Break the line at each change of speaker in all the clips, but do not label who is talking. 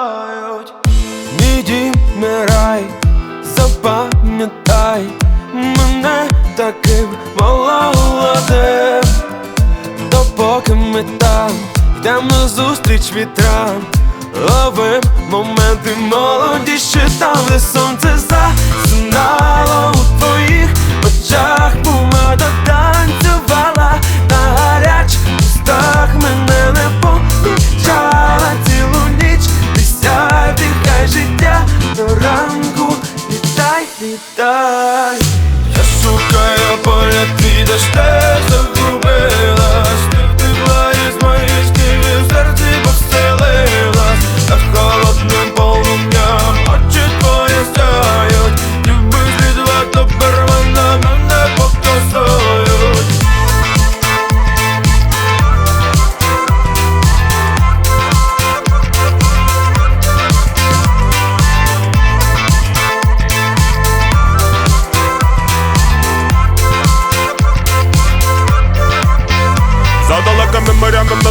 грають. Мій дім не рай, запам'ятай мене таким молодим, допоки ми там йдемо зустріч вітрам, ловим моменти молоді, ще там де. Літай, літай Я шукаю поля твій, де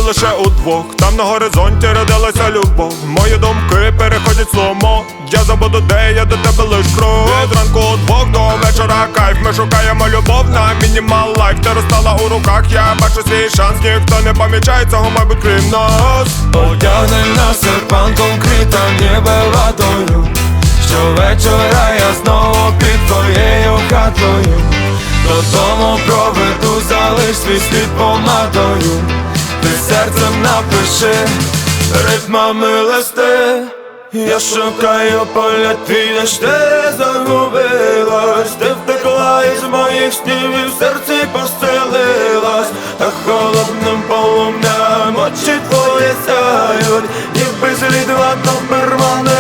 лише удвох. Там на горизонті родилася любов. Мої думки переходять сломо. Я забуду, де я до тебе лиш крок Від ранку удвох до вечора кайф. Ми шукаємо любов на мінімал лайф. Ти розстала у руках, я бачу свій шанс. Ніхто не помічає цього, мабуть, крім нас.
Одягни на серпанком крита ніби ватою Щовечора я знову під твоєю хатою. Додому проведу, залиш свій слід помадою Ти серцем напиши ритмами листи Я шукаю поля твій, ж ти загубилась. Ти втекла із моїх снів і в серці поселилась. Та холодним полум'ям очі твої сяють. Ніби слід ватом пермане